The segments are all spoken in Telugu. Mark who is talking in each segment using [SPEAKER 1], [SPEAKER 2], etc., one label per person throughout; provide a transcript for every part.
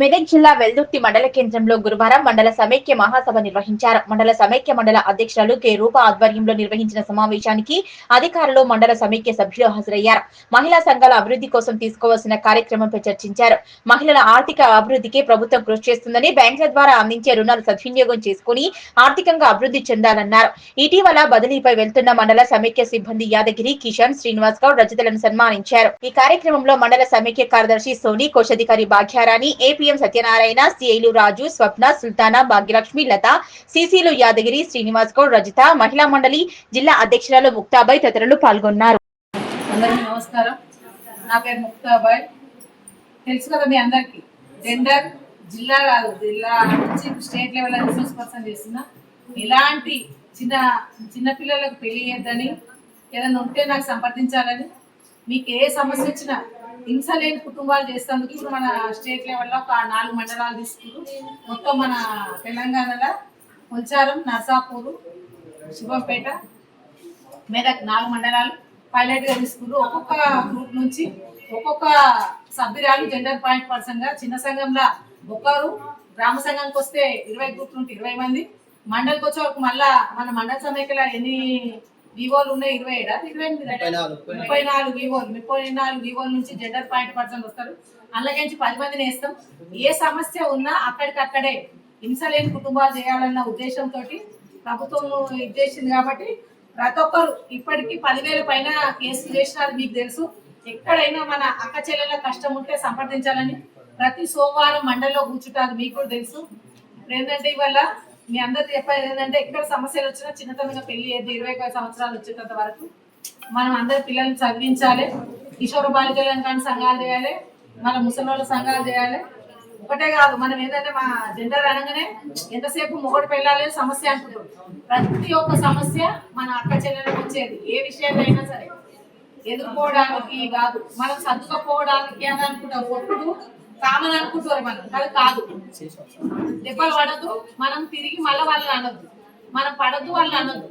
[SPEAKER 1] మెదక్ జిల్లా వెల్దుర్తి మండల కేంద్రంలో గురువారం మండల సమైక్య మహాసభ నిర్వహించారు. మండల సమైక్య మండల అధ్యక్షురాలు కె. రూప ఆధ్వర్యంలో నిర్వహించిన సమావేశానికి అధికారులు మండల సమైక్య సభ్యులు హాజరయ్యారు. మహిళా సంఘాల అభివృద్ధి కోసం తీసుకోవాల్సిన కార్యక్రమంపై చర్చించారు. మహిళల ఆర్థిక అభివృద్ధికి ప్రభుత్వం కృషి చేస్తుందని బ్యాంకుల ద్వారా అందించే రుణాలు సద్వినియోగం చేసుకుని ఆర్థికంగా అభివృద్ధి చెందాలన్నారు. ఇటీవల బదిలీపై వెళ్తున్న మండల సమైక్య సిబ్బంది యాదగిరి కిషన్ శ్రీనివాస్ గౌడ్ రచితలను సన్మానించారు. ఈ కార్యక్రమంలో మండల సమైక్య కార్యదర్శి సోని కోశాధికారి భాగ్యారాణి సిపిఎం సత్యనారాయణ సిఐలు రాజు స్వప్న సుల్తానా భాగ్యలక్ష్మి లత సిసిలు యాదగిరి శ్రీనివాస్ గౌడ్ రజిత మహిళా మండలి జిల్లా అధ్యక్షురాలు ముక్తాబాయ్ తదితరులు పాల్గొన్నారు.
[SPEAKER 2] అందరికీ నమస్కారం. నా పేరు ముక్తాబాయ్. తెలుసు కదా మీ అందరికి జెండర్ జిల్లా కాదు జిల్లా నుంచి స్టేట్ లెవెల్ రిసోర్స్ పర్సన్ చేస్తున్నా. ఇలాంటి చిన్న చిన్న పిల్లలకు పెళ్ళి చేద్దని ఏదైనా ఉంటే నాకు సంప్రదించాలని మీకు ఏ సమస్య వచ్చినా హింస లేని కుటుంబాలు చేసేందుకు ఇప్పుడు మన స్టేట్ లెవెల్లో ఒక నాలుగు మండలాలు తీసుకుంటూ మొత్తం మన తెలంగాణలో ఉంచారం నర్సాపూరు శుభంపేట మెదక్ నాలుగు మండలాలు పైలట్గా తీసుకుంటూ ఒక్కొక్క గ్రూప్ నుంచి ఒక్కొక్క సభ్యురాలు జెండర్ పాయింట్ పర్సన్గా చిన్న సంఘంలో ఒకరు గ్రామ సంఘానికి వస్తే ఇరవై గ్రూప్లు ఉంటే ఇరవై మంది. మండలికి వచ్చే వరకు మళ్ళా మన మండల సమైక్యలో ఎన్ని వివోలు ఉన్నాయి ఇరవై ఏడా? ఇరవై ఎనిమిది ముప్పై నాలుగు వివోలు. ముప్పై నాలుగు వివోల నుంచి జెండర్ పాయింట్ పర్సన్ వస్తారు. అందులోకించి పది మందిని వేస్తాం. ఏ సమస్య ఉన్నా అక్కడికక్కడే హింస లేని కుటుంబాలు చేయాలన్న ఉద్దేశంతో ప్రభుత్వం ఇది చేసింది కాబట్టి ప్రతి ఒక్కరు ఇప్పటికీ పదివేల పైన కేసులు చేసినారు మీకు తెలుసు. ఎక్కడైనా మన అక్క చెల్లెల కష్టం ఉంటే సంప్రదించాలని ప్రతి సోమవారం మండలిలో కూర్చుంటారు. మీకు కూడా తెలుసు. ఏంటంటే ఇవాళ మీ అందరు చెప్పేది ఏంటంటే ఎక్కడ సమస్యలు వచ్చినా చిన్నతనంగా పెళ్ళి చేద్దాం ఇరవై ఐదు సంవత్సరాలు వచ్చేటంత వరకు మనం అందరి పిల్లల్ని చదివించాలి. కిషోర బాలికలను కానీ సంఘాలు చేయాలి మన ముసలి సంఘాలు చేయాలి. ఒకటే కాదు మనం ఏంటంటే మా జెండర్ అనగానే ఎంతసేపు మొగడు పెళ్ళాలి సమస్య అనుకుంటాం ప్రతి ఒక్క సమస్య మన అక్క చెల్లెలకు వచ్చేది ఏ విషయంలో అయినా సరే. ఎదుర్కోవడానికి కాదు మనం సర్దుకపోవడానికి అని అనుకుంటాం. ఒప్పుడు కామన్ అనుకుంటారు మనం. అది కాదు. దెబ్బలు పడద్దు. మనం తిరిగి మళ్ళీ వాళ్ళని అనొద్దు. మనం పడద్దు వాళ్ళని అనొద్దు.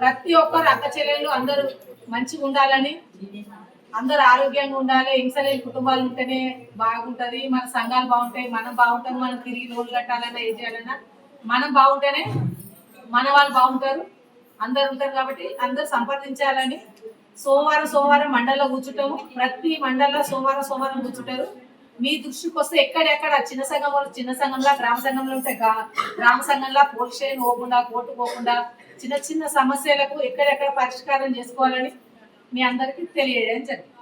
[SPEAKER 2] ప్రతి ఒక్కరు అక్క చెల్లెళ్ళు అందరూ మంచిగా ఉండాలని అందరు ఆరోగ్యంగా ఉండాలి. హింసలే కుటుంబాలు ఉంటేనే బాగుంటది. మన సంఘాలు బాగుంటాయి. మనం బాగుంటాం మనం తిరిగి లోన్లు కట్టాలన్నా ఏం చేయాలన్నా మనం బాగుంటేనే మన వాళ్ళు బాగుంటారు. అందరు ఉంటారు కాబట్టి అందరు సంప్రదించాలని సోమవారం సోమవారం మండలంలో కూర్చుంటాము. ప్రతి మండలంలో సోమవారం సోమవారం కూర్చుంటారు. మీ దృష్టికి వస్తే ఎక్కడెక్కడ చిన్న సంఘం చిన్న సంఘంలో గ్రామ సంఘంలో ఉంటే గ్రామ సంఘంలో పోలీస్ స్టేషన్ పోకుండా కోర్టు పోకుండా చిన్న చిన్న సమస్యలకు ఎక్కడెక్కడ పరిష్కారం చేసుకోవాలని మీ అందరికీ తెలియడం జరిగింది.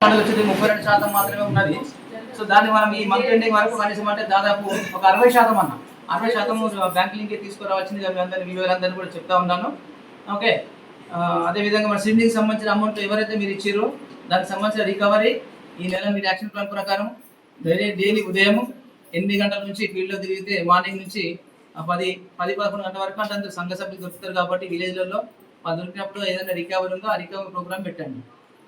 [SPEAKER 3] మండలి ముప్పై రెండు శాతం మాత్రమే ఉన్నది. సో దాన్ని మనం ఈ మంత్ ఎండింగ్ వరకు కనీసం అంటే దాదాపు ఒక అరవై శాతం అన్న. అరవై శాతం బ్యాంక్ లింక్ తీసుకురావాల్సిందిగా మీ అందరినీ విలువలందరినీ కూడా చెప్తా ఉన్నాను. ఓకే. అదేవిధంగా మన సిండింగ్ సంబంధించిన అమౌంట్ ఎవరైతే మీరు ఇచ్చారో దానికి సంబంధించిన రికవరీ ఈ నెల మీరు యాక్షన్ ప్లాన్ ప్రకారం డైలీ డైలీ ఉదయం ఎనిమిది గంటల నుంచి ఫీల్డ్లో తిరిగితే మార్నింగ్ నుంచి పది పది పదకొండు గంటల వరకు అంటే అందరూ సంఘ సభ్యులు దొరుకుతారు కాబట్టి విలేజ్లలో వాళ్ళు దొరికినప్పుడు ఏదైనా రికవరీ ఉందో ఆ రికవరీ ప్రోగ్రామ్ పెట్టండి.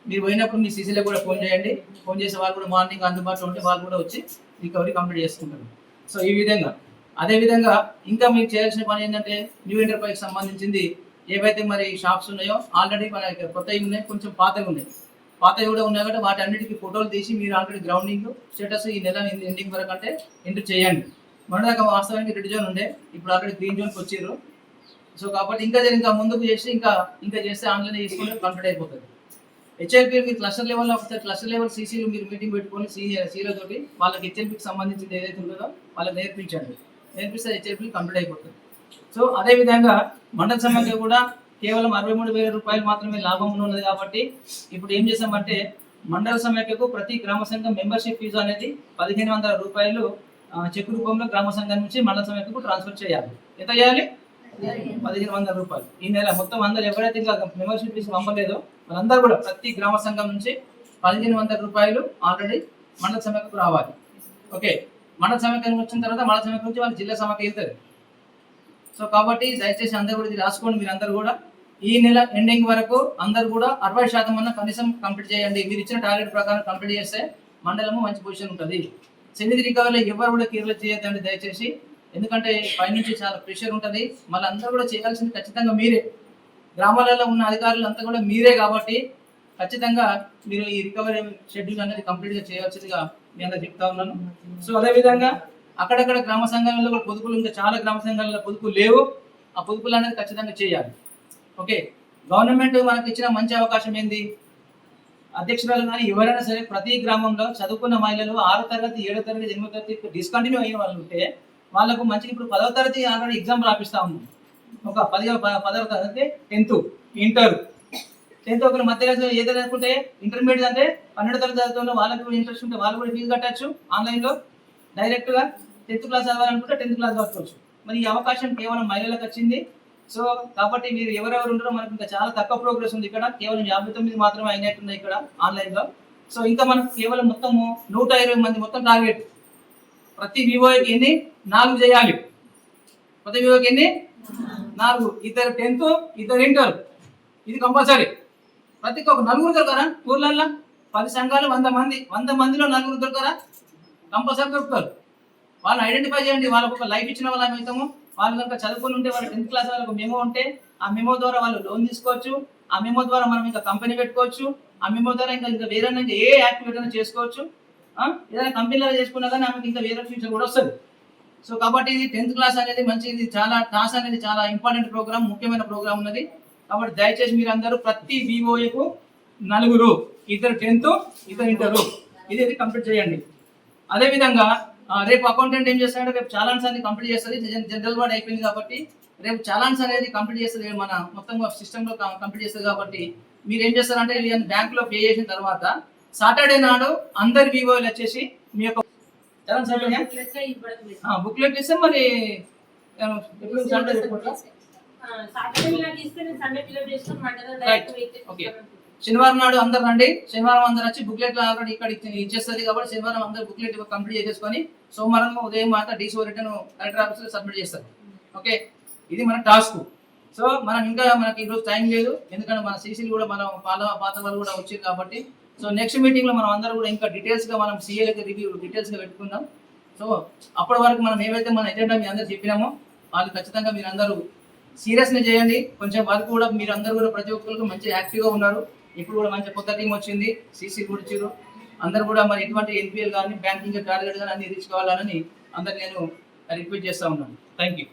[SPEAKER 3] మీరు పోయినప్పుడు మీ సీసీలో కూడా ఫోన్ చేయండి. ఫోన్ చేసే వాళ్ళు కూడా మార్నింగ్ అందుబాటులో ఉంటే వాళ్ళు కూడా వచ్చి రికవరీ కంప్లీట్ చేసుకుంటారు. సో ఈ విధంగా అదేవిధంగా ఇంకా మీరు చేయాల్సిన పని ఏంటంటే న్యూ ఎంటర్ప్రైజ్ సంబంధించింది ఏవైతే మరి షాప్స్ ఉన్నాయో ఆల్రెడీ మన కొత్తవి ఉన్నాయి కొంచెం పాతవి ఉన్నాయి. పాత కూడా ఉన్నాయి కాబట్టి వాటి అన్నిటికి ఫోటోలు తీసి మీరు ఆల్రెడీ గ్రౌండింగ్ స్టేటస్ ఈ నెల ఎండింగ్ వరకు అంటే ఎంటర్ చేయండి. మొన్నదాకా వాస్తవానికి రెడ్ జోన్ ఉండే ఇప్పుడు ఆల్రెడీ గ్రీన్ జోన్కి వచ్చారు సో కాబట్టి ఇంకా ఇంకా ముందుకు చేసి ఇంకా ఇంకా చేస్తే ఆన్లైన్ చేసుకుంటే కంప్లీట్ అయిపోతుంది హెచ్ఎల్పీ మీరు క్లస్టర్ లెవెల్లో ఒకసారి క్లస్టర్ లెవెల్ సీసీలు మీరు మీటింగ్ పెట్టుకొని సీ సీలో తోటి వాళ్ళకి హెచ్ఎల్పీకి సంబంధించింది ఏదైతే ఉంటుందో వాళ్ళకి నేర్పించండి. నేర్పిస్తే హెచ్ఎల్పీ కంప్లీట్ అయిపోతుంది సో అదేవిధంగా మండల సమైక్య కూడా కేవలం అరవై మూడు వేల రూపాయలు మాత్రమే లాభం ఉన్నది కాబట్టి ఇప్పుడు ఏం చేసామంటే మండల సమైక్యకు ప్రతి గ్రామ సంఘం మెంబర్షిప్ ఫీజు అనేది పదిహేను వందల రూపాయలు చెక్ రూపంలో గ్రామ సంఘం నుంచి మండల సమైక్యకు ట్రాన్స్ఫర్ చేయాలి. ఎంత చేయాలి? పదిహేను వందల రూపాయలు. ఈ నెల మొత్తం అందరు ఎవరైతే ఇంకా మెంబర్షిప్ ఫీజు పంపలేదో వాళ్ళందరూ కూడా ప్రతి గ్రామ సంఘం నుంచి పదిహేను వందల రూపాయలు ఆల్రెడీ మండల సమైక్యకు రావాలి. ఓకే. మండల సమైక్యం వచ్చిన తర్వాత మండల సమైక్యం నుంచి వాళ్ళు జిల్లా సమైక్య వెళ్తారు. సో కాబట్టి దయచేసి అందరూ కూడా ఇది రాసుకోండి మీరు కూడా. ఈ నెల ఎండింగ్ వరకు అందరు కూడా అరవై శాతం అన్న కనీసం కంప్లీట్ చేయండి. మీరు ఇచ్చిన టార్గెట్ ప్రకారం కంప్లీట్ చేస్తే మండలము మంచి పొజిషన్ ఉంటుంది. సెమిది రికవరీ ఎవరు కూడా కీర్లు చేయొద్దండి దయచేసి. ఎందుకంటే పైనుంచి చాలా ప్రెషర్ ఉంటుంది. మళ్ళీ అందరూ కూడా చేయాల్సింది ఖచ్చితంగా మీరే. గ్రామాలలో ఉన్న అధికారులు అంతా కూడా మీరే కాబట్టి ఖచ్చితంగా మీరు ఈ రికవరీ షెడ్యూల్ అనేది కంప్లీట్గా చేయాల్సిందిగా నేను మీ అందరూ చెప్తా ఉన్నాను. సో అదేవిధంగా అక్కడక్కడ గ్రామ సంఘాలలో కూడా పొదుపులు ఇంకా చాలా గ్రామ సంఘాలలో పొదుపులు లేవు. ఆ పొదుపులు అనేది ఖచ్చితంగా చేయాలి. ఓకే. గవర్నమెంట్ మనకు ఇచ్చిన మంచి అవకాశం ఏంది? అధ్యక్షురాలు కానీ ఎవరైనా సరే ప్రతి గ్రామంలో చదువుకున్న మహిళలు ఆరో తరగతి ఏడో తరగతి ఎనిమిదో తరగతి డిస్కంటిన్యూ అయిన వాళ్ళు ఉంటే వాళ్ళకు మంచి ఇప్పుడు పదవ తరగతి ఆల్రెడీ ఎగ్జామ్ రాపిస్తా ఉన్నాం ఒక పది ప- పదవ తరగతి టెన్త్ ఇంటర్. టెన్త్ ఒకరు మధ్య ఏదైనా అనుకుంటే ఇంటర్మీడియట్ అంటే పన్నెండు తరగతి చదువుతున్న వాళ్ళకి కూడా ఇంట్రెస్ట్ ఉంటే వాళ్ళు కూడా ఫీజు కట్టచ్చు ఆన్లైన్లో డైరెక్ట్గా టెన్త్ క్లాస్ చదవాలనుకుంటే టెన్త్ క్లాస్ పట్టుకోవచ్చు. మరి ఈ అవకాశం కేవలం మహిళలకు వచ్చింది. సో కాబట్టి మీరు ఎవరెవరు ఉండరో మనకు ఇంకా చాలా తక్కువ ప్రోగ్రెస్ ఉంది ఇక్కడ. కేవలం యాభై తొమ్మిది మాత్రమే అయినట్టున్నాయి ఇక్కడ ఆన్లైన్లో. సో ఇంకా మనకు కేవలం మొత్తము నూట ఇరవై మంది మొత్తం టార్గెట్ ప్రతి వివోకి ఎన్ని? నాలుగు చేయాలి. ప్రతి వివోకి ఎన్ని? నాలుగు. ఇద్దరు టెన్త్ ఇద్దరు ఇంటర్. ఇది కంపల్సరీ ప్రతి ఒక్క నలుగురు దొరకరా? ఊర్లల్లో? పది సంఘాలు వంద మంది. వంద మందిలో నలుగురు దొరకరా? కంపల్సరీ దొరుకుతారు. వాళ్ళని ఐడెంటిఫై చేయండి. వాళ్ళకు ఒక లైఫ్ ఇచ్చిన వాళ్ళ మిగతాము వాళ్ళు కనుక చదువుకుని ఉంటే వాళ్ళ టెన్త్ క్లాస్ వాళ్ళకు మెమో ఉంటే ఆ మెమో ద్వారా వాళ్ళు లోన్ తీసుకోవచ్చు. ఆ మెమో ద్వారా మనం ఇంకా కంపెనీ పెట్టుకోవచ్చు. ఆ మెమో ద్వారా ఇంకా ఇంకా వేరే ఏ యాక్టివిటీ అయినా చేసుకోవచ్చు. ఏదైనా కంపెనీలో చేసుకున్నా కానీ ఆమెకి ఇంకా వేరే ఫ్యూచర్ కూడా వస్తుంది. సో కాబట్టి ఇది టెన్త్ క్లాస్ అనేది మంచిది. చాలా టాస్ అనేది చాలా ఇంపార్టెంట్ ప్రోగ్రామ్ ముఖ్యమైన ప్రోగ్రామ్ ఉన్నది. కాబట్టి దయచేసి మీరు అందరూ ప్రతి వివోఏకు నలుగురు ఇద్దరు టెన్త్ ఇద్దరు ఇంటరు ఇది కంప్లీట్ చేయండి. అదే విధంగా రేపు అకౌంటెంట్ ఏం చేస్తాడంటే రేపు చాలాన్స్ అన్ని కంప్లీట్ చేస్తుంది. జన- జనరల్ వార్డ్ అయిపోయింది కాబట్టి రేపు చాలాన్స్ అనేది కంప్లీట్ చేస్తుంది. మన మొత్తం సిస్టంలో కంప్లీట్ చేస్తుంది కాబట్టి మీరు ఏం చేస్తారంటే బ్యాంక్లో పే చేసిన తర్వాత సాటర్డే నాడు అందరి వివోలు వచ్చేసి మీ యొక్క? బుక్లెట్ ఇస్తే మరి ఎప్పుడు సాటర్డే రిపోర్టా? శనివారం నాడు అందరు రండి. శనివారం అందరు వచ్చి బుక్లెట్ ఆల్రెడీ ఇక్కడ ఇచ్చేస్తుంది కాబట్టి శనివారం అందరు బుక్లెట్ కంప్లీట్ చేసేసుకొని సోమవారం ఉదయం మాత్రం డీసీ రిటర్న్ కలెక్టర్ ఆఫీస్లో సబ్మిట్ చేస్తారు. ఓకే ఇది మన టాస్క్ సో మనం ఇంకా మనకి ఈరోజు టైం లేదు. ఎందుకంటే మన సీసీలు కూడా మనం పాత పాత వాళ్ళు కూడా వచ్చారు కాబట్టి. సో నెక్స్ట్ మీటింగ్లో మనం అందరూ కూడా ఇంకా డీటెయిల్స్గా మనం సీఏలకి రివ్యూ డీటెయిల్స్గా పెట్టుకుందాం. సో అప్పటి వరకు మనం ఏవైతే మన ఎజెండా మీ అందరు చెప్పినామో వాళ్ళు ఖచ్చితంగా మీరు అందరూ సీరియస్ని చేయండి. కొంచెం వరకు కూడా మీరు అందరూ కూడా ప్రతి ఒక్కరికి మంచి యాక్టివ్గా ఉన్నారు. ఇప్పుడు కూడా మంచి కొత్త టీం వచ్చింది. సీసీ కూడా అందరు అందరూ కూడా మరి ఎటువంటి ఎన్పిఎల్ కానీ బ్యాంకింగ్ టార్గెట్ కానీ అన్ని తీసుకోవాలని అందరు నేను రిక్వెస్ట్ చేస్తా ఉన్నాను. Thank you